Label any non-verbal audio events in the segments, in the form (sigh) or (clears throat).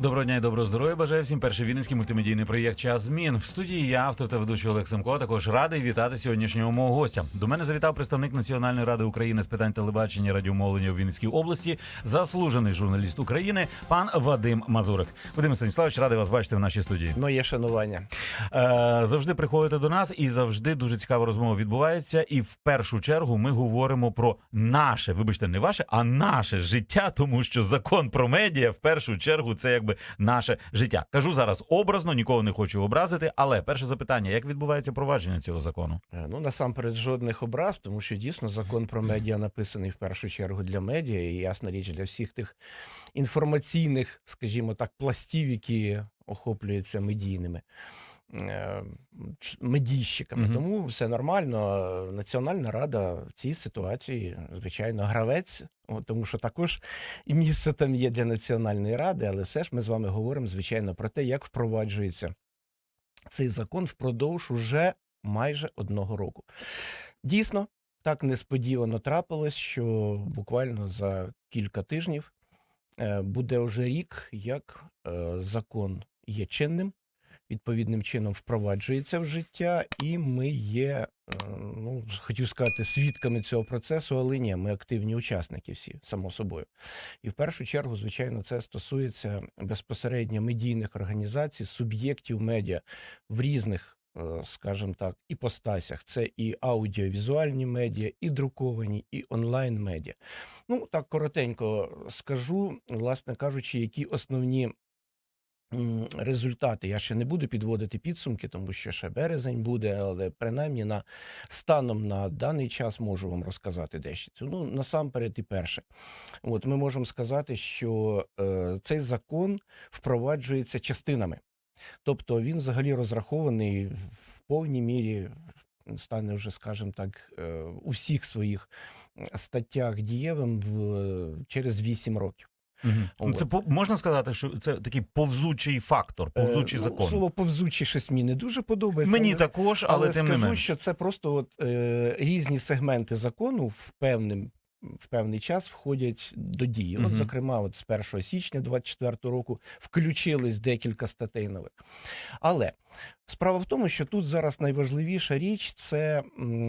Доброго дня і доброго здоров'я. Бажаю всім перший вінницький мультимедійний проєкт Час змін. В студії я, автор та ведучий Олег Семко. Також радий вітати сьогоднішнього мого гостя. До мене завітав представник Національної ради України з питань телебачення радіомовлення у Вінницькій області, заслужений журналіст України, пан Вадим Мазурик. Вадим Станіславович, радий вас бачити в нашій студії. Моє шанування. Е, завжди приходите до нас, і завжди дуже цікава розмова відбувається. І в першу чергу ми говоримо про наше, вибачте, не ваше, а наше життя, тому що закон про медіа в першу чергу це якби наше життя. Кажу зараз образно, нікого не хочу образити. Але перше запитання: як відбувається провадження цього закону? Е, Ну насамперед жодних образ, тому що дійсно закон про медіа написаний в першу чергу для медіа, і ясна річ для всіх тих інформаційних, скажімо так, пластів, які охоплюються медійними. Медійщиками, Мгм. тому все нормально. Національна рада в цій ситуації, звичайно, гравець, тому що також і місце там є для національної ради, але все ж ми з вами говоримо, звичайно, про те, як впроваджується цей закон впродовж уже майже одного року. Дійсно, так несподівано трапилось, що буквально за кілька тижнів е, буде вже рік, як е, закон є чинним, відповідним чином впроваджується в життя, і ми є, е, ну, хотів сказати, свідками цього процесу, але ні, ми активні учасники всі, само собою. І в першу чергу, звичайно, це стосується безпосередньо медійних організацій, суб'єктів медіа в різних, е, скажімо так, іпостасях. Це і аудіовізуальні медіа, і друковані, і онлайн медіа. Ну так коротенько скажу, власне кажучи, які основні. Результати я ще не буду підводити підсумки, тому що ще березень буде, але принаймні на станом на даний час можу вам розказати дещо. Ну насамперед, і перше, от ми можемо сказати, що е, цей закон впроваджується частинами, тобто він взагалі розрахований в повній мірі, стане вже, скажімо так, е, у всіх своїх статтях дієвим в, через 8 років. Ну, Це можна сказати, що це такий повзучий фактор, повзучий Е, ну, закон. Слово повзучий щось мені не дуже подобається. Мені але- також, але, але тим не скажу, що це просто от, е, різні сегменти закону в певним. В певний час входять до дії. От, зокрема, от з 1 січня 2024 року включились декілька статей нових. Але справа в тому, що тут зараз найважливіша річ це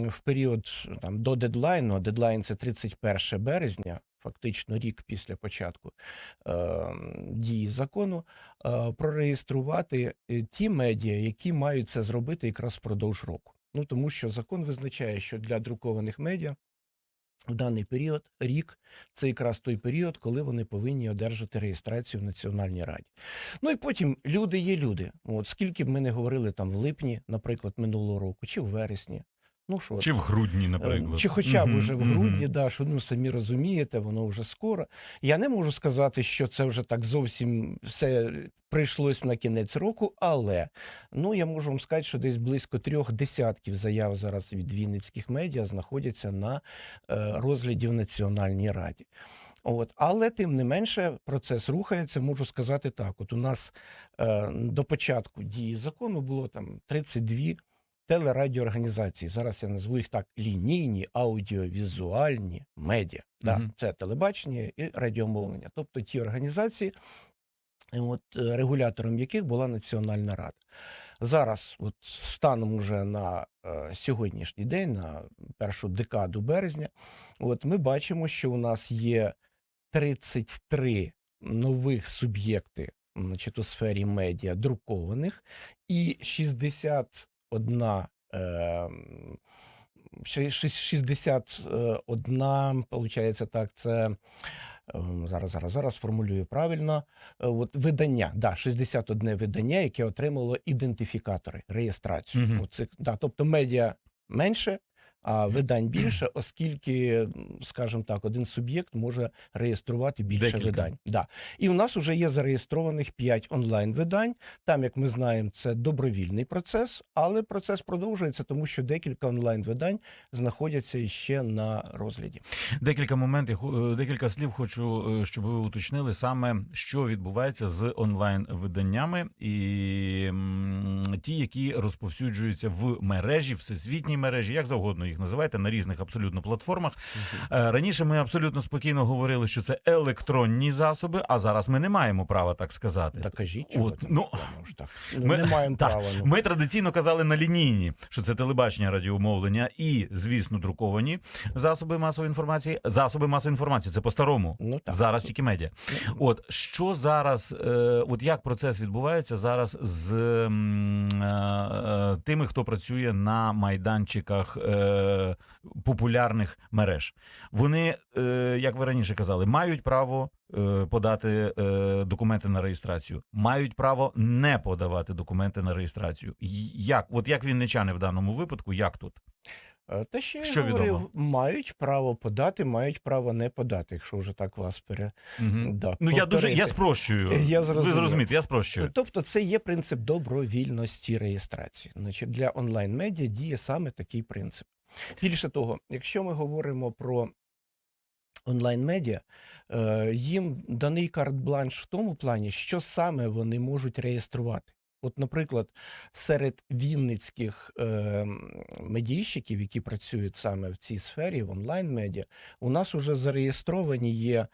в період там до дедлайну. а Дедлайн це 31 березня, фактично рік після початку е, дії закону, е, прореєструвати е, ті медіа, які мають це зробити якраз впродовж року. Ну тому що закон визначає, що для друкованих медіа в даний період рік це якраз той період, коли вони повинні одержати реєстрацію в Національній раді. Ну і потім люди є люди. От скільки б ми не говорили там в липні, наприклад, минулого року, чи в вересні. Ну що Чи в грудні, наприклад. Ем, Чи хоча б уже в грудні, да, що ну самі розумієте, воно вже скоро. Я не можу сказати, що це вже так зовсім все прийшлось на кінець року, але ну я можу вам сказати, що десь близько трьох десятків заяв зараз від вінницьких медіа знаходяться на е, розгляді в Національній раді. От, але тим не менше процес рухається. Можу сказати так: от у нас е, до початку дії закону було там 32 телерадіоорганізації. Зараз я назву їх так: лінійні, аудіовізуальні медіа. Да, це телебачення і радіомовлення. Тобто ті організації, от, регулятором яких була Національна рада. Зараз, от станом уже на е, сьогоднішній день, на першу декаду березня, от ми бачимо, що у нас є 33 нових суб'єкти значить, у сфері медіа друкованих, і 61 е, м, ще- ще- 61, получається так, це ем, зараз, зараз, зараз формулюю правильно. Е, От видання, да, 61 видання, яке отримало ідентифікатори, реєстрацію. Угу. Оцих, да, тобто медіа менше, а видань більше, оскільки, скажімо так, один суб'єкт може реєструвати більше Декілька. видань. Да. І у нас вже є зареєстрованих 5 онлайн-видань. Там, як ми знаємо, це добровільний процес, але процес продовжується, тому що декілька онлайн-видань знаходяться іще на розгляді. Декілька моментів, е, декілька слів хочу, е, щоб ви уточнили саме, що відбувається з онлайн виданнями, і ті, які розповсюджуються в мережі, всесвітній мережі, як завгодно їх називаєте, на різних абсолютно платформах. Е, Раніше ми абсолютно спокійно говорили, що це електронні засоби, а зараз ми не маємо права так сказати. Та кажіть, От, ну, так. Ну, (laughs) ми- не маємо так, права. Ну. Ми традиційно казали на лінійні, що це телебачення, радіомовлення і, звісно, друковані засоби масової інформації. Засоби масової інформації це по-старому. Ну, так. Зараз тільки медіа. Ну, От що зараз, е, от як процес відбувається зараз з е, е, тими, хто працює на майданчиках е, популярних мереж? Вони, е, як ви раніше казали, мають право е, подати е, документи на реєстрацію, мають право не подавати документи на реєстрацію. Як, от як вінничани в даному випадку, як тут? Е, Те, що я Що говорив, відомо? мають право подати, мають право не подати, якщо вже так вас пере... Мгм. да, Ну я дуже я спрощую. (laughs) Я ви зрозумієте, я спрощую. Тобто це є принцип добровільності реєстрації. Значить, для онлайн-медіа діє саме такий принцип. Більше того, якщо ми говоримо про онлайн-медіа, е, їм даний карт-бланш в тому плані, що саме вони можуть реєструвати. От, наприклад, серед вінницьких е, медійщиків, які працюють саме в цій сфері, в онлайн-медіа, у нас вже зареєстровані є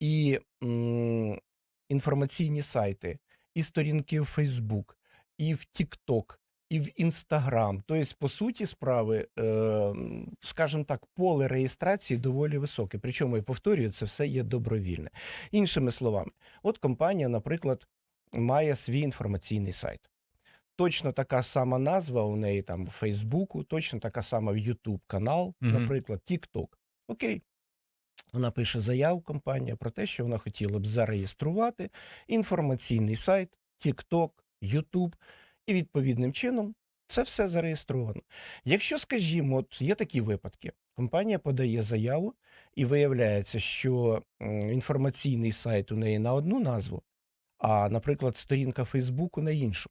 і м, інформаційні сайти, і сторінки в Facebook, і в TikTok, і в Instagram. Тобто, по суті справи, е, скажімо так, поле реєстрації доволі високе. Причому, я повторюю, це все є добровільне. Іншими словами, от компанія, наприклад, має свій інформаційний сайт. Точно така сама назва у неї там в Фейсбуку, точно така сама в YouTube канал, Мгм. наприклад, TikTok. Окей. Вона пише заяву компанія про те, що вона хотіла б зареєструвати інформаційний сайт, TikTok, YouTube, і відповідним чином це все зареєстровано. Якщо, скажімо, от є такі випадки, компанія подає заяву, і виявляється, що інформаційний сайт у неї на одну назву, а, наприклад, сторінка Фейсбуку на іншу.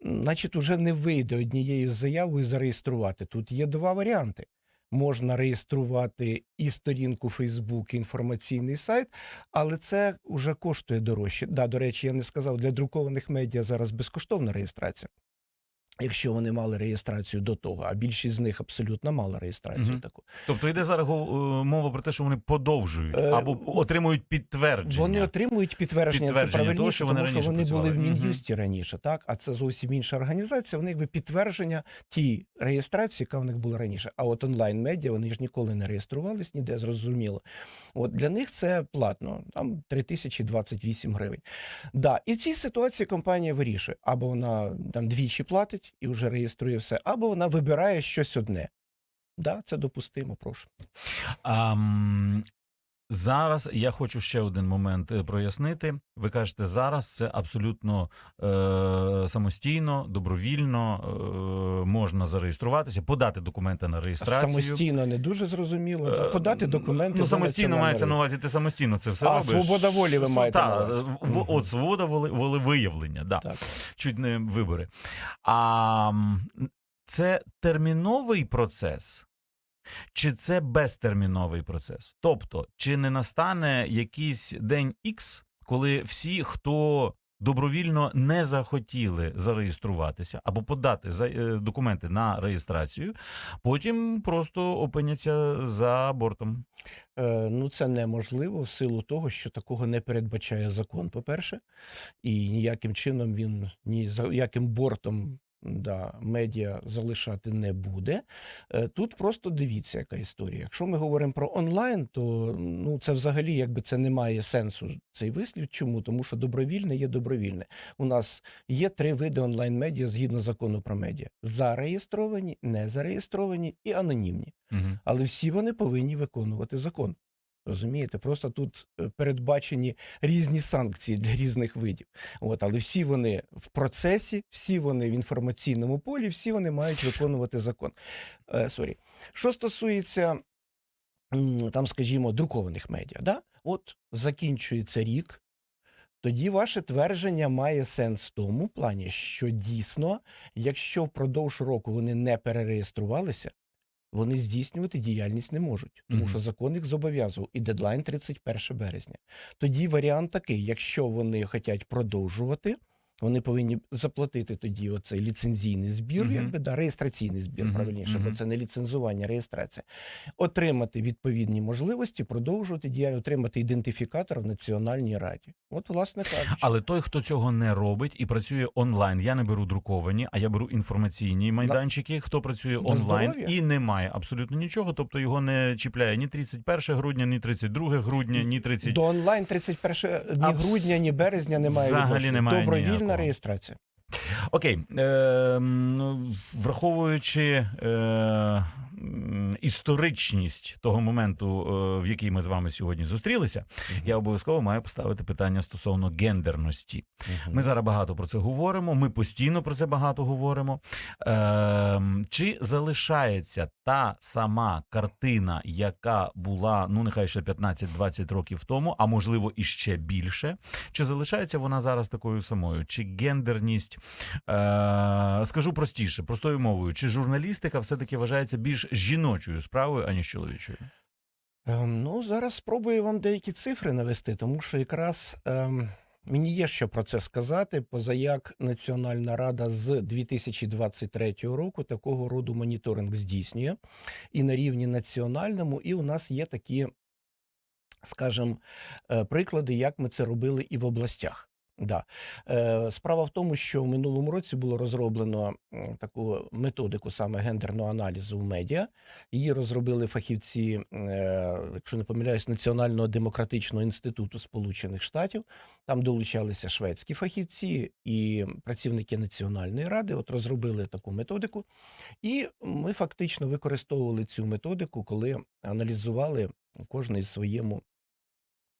Значить, уже не вийде однією заявою зареєструвати. Тут є два варіанти. Можна реєструвати і сторінку Facebook, і інформаційний сайт, але це вже коштує дорожче. Да, до речі, я не сказав, для друкованих медіа зараз безкоштовна реєстрація. Якщо вони мали реєстрацію до того, а більшість з них абсолютно мала реєстрацію Мгм. таку. Тобто йде зараз е, мова про те, що вони подовжують Е, або отримують підтвердження. Вони отримують підтвердження, Підтвердження це правильніше, того, що вони тому що вони були в. Мін'юсті раніше, так? А це зовсім інша організація. Вони якби підтвердження тій реєстрації, яка в них була раніше. А от онлайн-медіа вони ж ніколи не реєструвались ніде, зрозуміло. От для них це платно, там 3028 гривень. Да, і в цій ситуації компанія вирішує, або вона там двічі платить і вже реєструє все, або вона вибирає щось одне. Да, це допустимо, прошу. А, зараз я хочу ще один момент е, прояснити. Ви кажете, зараз це абсолютно е, самостійно, добровільно е, можна зареєструватися, подати документи на реєстрацію. Самостійно не дуже зрозуміло. Е, Подати документи. Ну, самостійно мається на увазі, ти самостійно це все А, робиш. свобода волі ви маєте та, на увазі. в- От свобода воли, волевиявлення, да. Так. чуть не вибори. А це терміновий процес, чи це безтерміновий процес? Тобто, чи не настане якийсь день X, коли всі, хто добровільно не захотіли зареєструватися або подати е, документи на реєстрацію, потім просто опиняться за бортом. Е, ну, це неможливо в силу того, що такого не передбачає закон, по-перше, і ніяким чином він ні за яким бортом да, медіа залишати не буде. Е, тут просто дивіться, яка історія. Якщо ми говоримо про онлайн, то ну, це взагалі якби це не має сенсу цей вислів. Чому? Тому що добровільне є добровільне. У нас є три види онлайн-медіа згідно закону про медіа: зареєстровані, не зареєстровані і анонімні Угу. але всі вони повинні виконувати закон. Розумієте, просто тут е, передбачені різні санкції для різних видів. От, але всі вони в процесі, всі вони в інформаційному полі, всі вони мають виконувати закон. Е, сорі. Що стосується там, скажімо, друкованих медіа, да? от закінчується рік. Тоді ваше твердження має сенс в тому плані, що дійсно, якщо впродовж року вони не перереєструвалися, вони здійснювати діяльність не можуть, тому Мгм. що закон їх зобов'язував, і дедлайн 31 березня. Тоді варіант такий: якщо вони хочуть продовжувати, вони повинні заплатити тоді оцей ліцензійний збір, Мгм. якби да, реєстраційний збір, Мгм, правильніше, бо це не ліцензування, а реєстрація. Отримати відповідні можливості, продовжувати діяльність, отримати ідентифікатор в Національній раді. От, власне кажучи. Але той, хто цього не робить і працює онлайн, я не беру друковані, а я беру інформаційні майданчики. Хто працює онлайн здоров'я. і не має абсолютно нічого, тобто його не чіпляє ні 31 грудня, ні 32 грудня, ні 30... До онлайн 31 ні Абс- грудня, ні березня немає Взагалі немає Добровільна ніякого. реєстрація. Окей, е, враховуючи е, історичність того моменту, е, в який ми з вами сьогодні зустрілися, я обов'язково маю поставити питання стосовно гендерності. Ми зараз багато про це говоримо. Ми постійно про це багато говоримо. Ем, чи залишається та сама картина, яка була, ну нехай ще 15-20 років тому, а можливо і ще більше? Чи залишається вона зараз такою самою? Чи гендерність, е, скажу простіше, простою мовою, чи журналістика все-таки вважається більш жіночою справою, аніж чоловічою? Ем, Ну, зараз спробую вам деякі цифри навести, тому що якраз ем, мені є що про це сказати, позаяк Національна рада з 2023 року такого роду моніторинг здійснює і на рівні національному, і у нас є такі, скажімо, е, приклади, як ми це робили і в областях. Да. Е, Справа в тому, що в минулому році було розроблено таку методику саме гендерного аналізу в медіа. Її розробили фахівці, е, якщо не помиляюсь, Національного демократичного інституту Сполучених Штатів. Там долучалися шведські фахівці і працівники Національної ради. От розробили таку методику. І ми фактично використовували цю методику, коли аналізували кожний в своєму.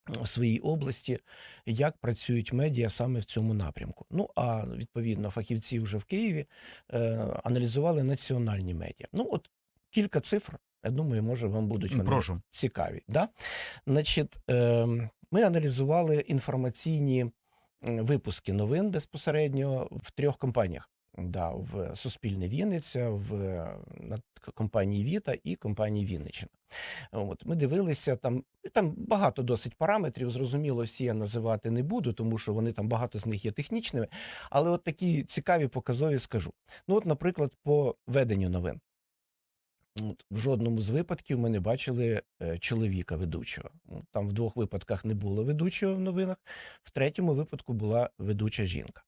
В своїй області, як працюють медіа саме в цьому напрямку. Ну а відповідно, фахівці вже в Києві е, аналізували національні медіа. Ну, от кілька цифр, я думаю, може вам будуть вони Прошу. цікаві. Да? Значить, е, ми аналізували інформаційні випуски новин безпосередньо в трьох компаніях. Да, в Суспільне Вінниця, в компанії Віта і компанії Вінниччина. От ми дивилися там. Там багато досить параметрів. Зрозуміло, всі я називати не буду, тому що вони там багато з них є технічними. Але от такі цікаві показові скажу. Ну, от, наприклад, по веденню новин. От, в жодному з випадків ми не бачили е, чоловіка ведучого. Там в двох випадках не було ведучого в новинах, в третьому випадку була ведуча жінка.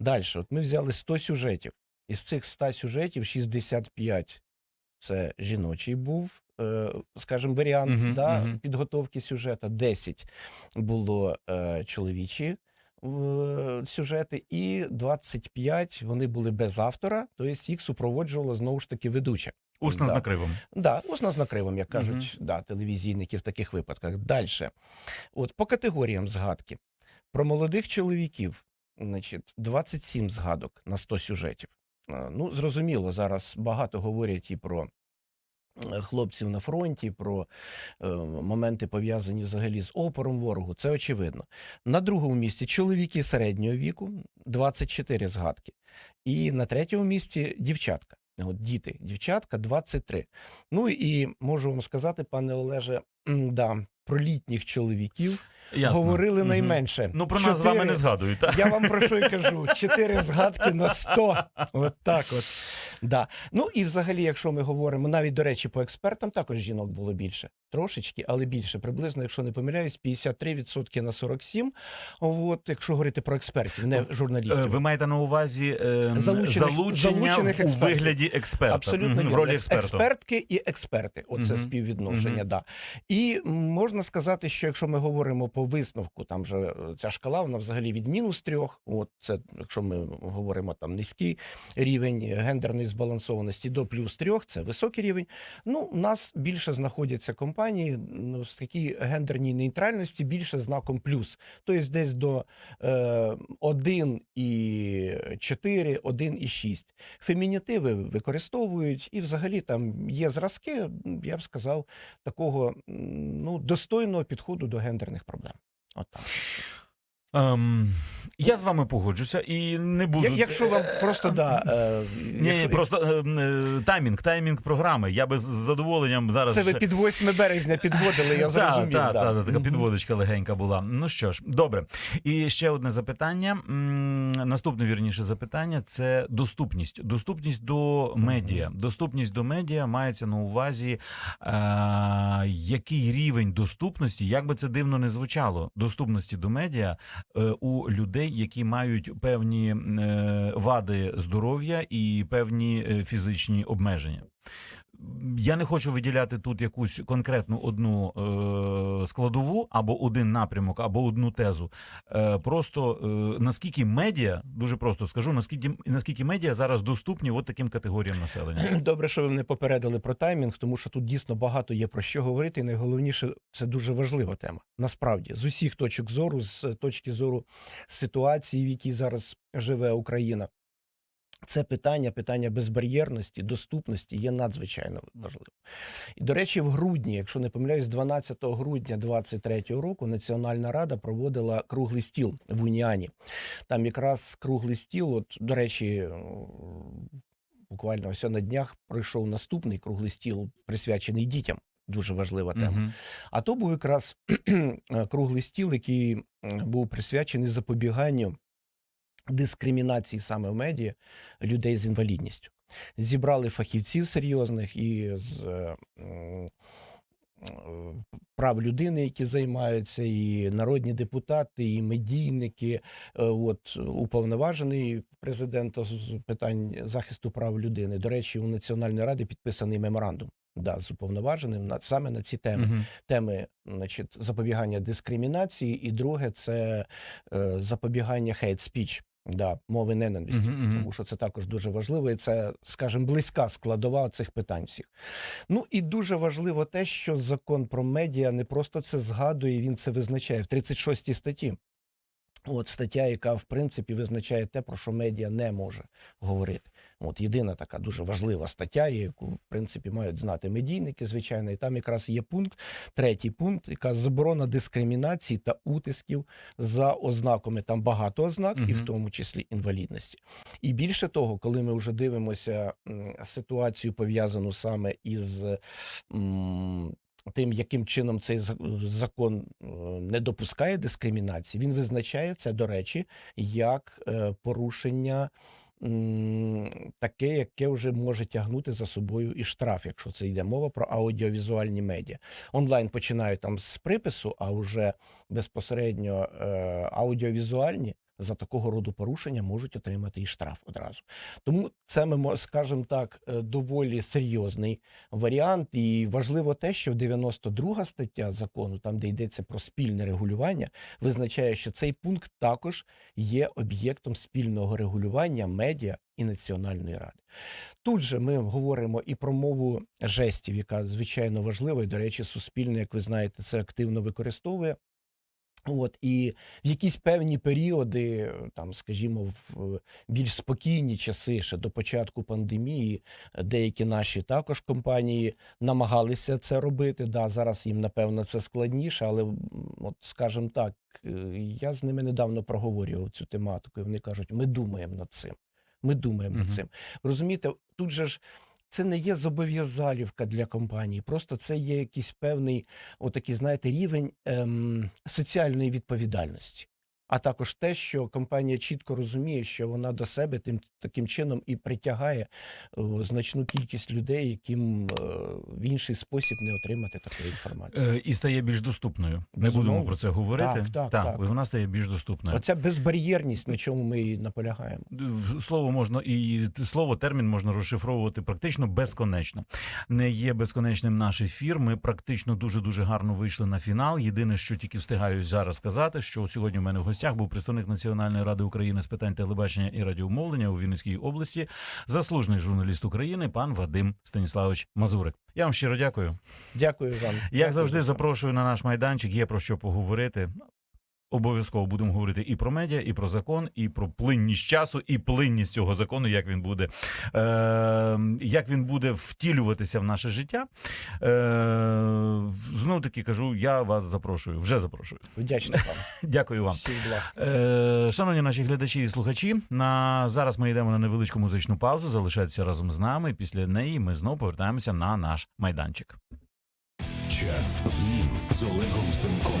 Далі, от ми взяли 100 сюжетів. Із цих 100 сюжетів 65 це жіночий був, е, скажімо, варіант Мгм, да, мгм. підготовки сюжета. 10 було е, чоловічі е, сюжети, і 25 вони були без автора, тобто їх супроводжувала знову ж таки ведуча. Усна з Да. накривом. Да, усно з накривом, як кажуть, да, телевізійники в таких випадках. Далі. От по категоріям згадки. Про молодих чоловіків, значить, 27 згадок на 100 сюжетів. Е, Ну, зрозуміло, зараз багато говорять і про е, хлопців на фронті, про е, моменти пов'язані взагалі з опором ворогу. Це очевидно. На другому місці чоловіки середнього віку, 24 згадки. І на третьому місці дівчатка. От діти, дівчатка 23. Ну і можу вам сказати, пане Олеже, (clears throat) да, про літніх чоловіків Ясно. говорили найменше. Ну про нас з вами не згадують. так? Я вам про що й кажу: чотири згадки на сто. От так от. Да. Ну і взагалі, якщо ми говоримо, навіть до речі, по експертам також жінок було більше. Трошечки, але більше. Приблизно, якщо не помиляюсь, 53% на 47. От, якщо говорити про експертів, не Е, журналістів. Ви маєте на увазі е, Залучених- залучення залучених у вигляді експерта. Абсолютно Мгм, в ролі експерта. експертки і експерти. Оце Мгм. співвідношення. Мгм. Да. І можна сказати, що якщо ми говоримо по висновку, там же е, ця шкала вона взагалі від мінус трьох. От це якщо ми говоримо там низький рівень гендерної збалансованості до плюс трьох, це високий рівень. Ну, у нас більше знаходяться компанії ну, з такій гендерній нейтральності, більше знаком плюс. Тобто десь до е, 1 і 4, 1 і 6. Фемінітиви використовують, і взагалі там є зразки, я б сказав, такого ну, достойного підходу до гендерних проблем. От так. Ем, Я з вами погоджуся і не буду. Як, якщо вам просто да, е, Ні, якщо- просто е, е, таймінг, таймінг програми. Я би з задоволенням зараз. це ви ще- під 8 березня підводили, я (laughs) зрозумів. Так, так, та, така підводочка легенька була. Ну що ж, добре. І ще одне запитання. Наступне вірніше запитання це доступність. Доступність до медіа. Доступність до медіа мається на увазі, е, який рівень доступності, як би це дивно не звучало, доступності до медіа у людей, які мають певні е, вади здоров'я і певні е, фізичні обмеження. Я не хочу виділяти тут якусь конкретну одну е, складову або один напрямок, або одну тезу. Е, просто е, наскільки медіа, дуже просто скажу, наскільки наскільки медіа зараз доступні от таким категоріям населення. (clears throat) Добре, що ви мене попередили про таймінг, тому що тут дійсно багато є про що говорити. І найголовніше, це дуже важлива тема. Насправді, з усіх точок зору, з точки зору ситуації, в якій зараз живе Україна. Це питання, питання безбар'єрності, доступності є надзвичайно важливим. І, до речі, в грудні, якщо не помиляюсь, 12 грудня 2023 року Національна рада проводила круглий стіл в Уніані. Там якраз круглий стіл, от, до речі, буквально ось на днях пройшов наступний круглий стіл, присвячений дітям. Дуже важлива тема. Мгм. А то був якраз (clears throat) круглий стіл, який був присвячений запобіганню дискримінації саме в медіа людей з інвалідністю. Зібрали фахівців серйозних і з прав людини, які займаються, і народні депутати, і медійники. От уповноважений президента з питань захисту прав людини. До речі, у Національної ради підписаний меморандум. Да, з уповноваженим на саме на ці теми Мгм. теми, значить, запобігання дискримінації, і друге це е, запобігання хейт спіч, да, мови ненависті. uh -huh. Тому що це також дуже важливо, і це, скажімо, близька складова цих питань всіх. Ну і дуже важливо те, що закон про медіа не просто це згадує, він це визначає в 36 статті. От стаття, яка в принципі визначає те, про що медіа не може говорити. От єдина така дуже важлива стаття, яку в принципі мають знати медійники, звичайно, і там якраз є пункт, третій пункт, яка заборона дискримінації та утисків за ознаками. Там багато ознак, і в тому числі інвалідності. І більше того, коли ми вже дивимося ситуацію пов'язану саме із тим, яким чином цей закон е, не допускає дискримінації, він визначає це, до речі, як е, порушення. Таке, яке вже може тягнути за собою і штраф, якщо це йде мова про аудіовізуальні медіа. Онлайн починають там з припису, а вже безпосередньо е, аудіовізуальні за такого роду порушення можуть отримати і штраф одразу. Тому це ми мо- скажемо так, е, доволі серйозний варіант. І важливо те, що 92 стаття закону, там де йдеться про спільне регулювання, визначає, що цей пункт також є об'єктом спільного регулювання медіа і Національної ради. Тут же ми говоримо і про мову жестів, яка звичайно важлива, і, до речі, суспільне, як ви знаєте, це активно використовує. От і в якісь певні періоди, там, скажімо, в більш спокійні часи, ще до початку пандемії, деякі наші також компанії намагалися це робити. Да, зараз їм напевно це складніше, але от скажімо так, е, я з ними недавно проговорював цю тематику. і Вони кажуть, ми думаємо над цим. Ми думаємо Мгм. над цим. Розумієте, тут же ж. Це не є зобов'язалівка для компанії, просто це є якийсь певний, отакий, знаєте, рівень ем, соціальної відповідальності. А також те, що компанія чітко розуміє, що вона до себе тим таким чином і притягає е, значну кількість людей, яким е, в інший спосіб не отримати такої інформації. Е, І стає більш доступною. Не будемо про це говорити. Так, так, так. вона стає більш доступною. Оця безбар'єрність, на чому ми і наполягаємо. Слово можна і слово термін можна розшифровувати практично безконечно. Не є безконечним наш ефір. Ми практично дуже дуже гарно вийшли на фінал. Єдине, що тільки встигаю зараз сказати, що сьогодні у мене в гостях був представник Національної ради України з питань телебачення і радіомовлення у Вінницькій області, заслужений журналіст України, пан Вадим Станіславович Мазурик. Я вам щиро дякую. Дякую вам. Як Дякую завжди, за запрошую на наш майданчик. Є про що поговорити. Обов'язково будемо говорити і про медіа, і про закон, і про плинність часу, і плинність цього закону, як він буде, е, як він буде втілюватися в наше життя. Е, Знов таки кажу, я вас запрошую, вже запрошую. Вдячний вам. (laughs) Дякую вам. Е, шановні наші глядачі і слухачі, на зараз ми йдемо на невеличку музичну паузу. Залишайтеся разом з нами. Після неї ми знову повертаємося на наш майданчик. Час змін з Олегом Семком.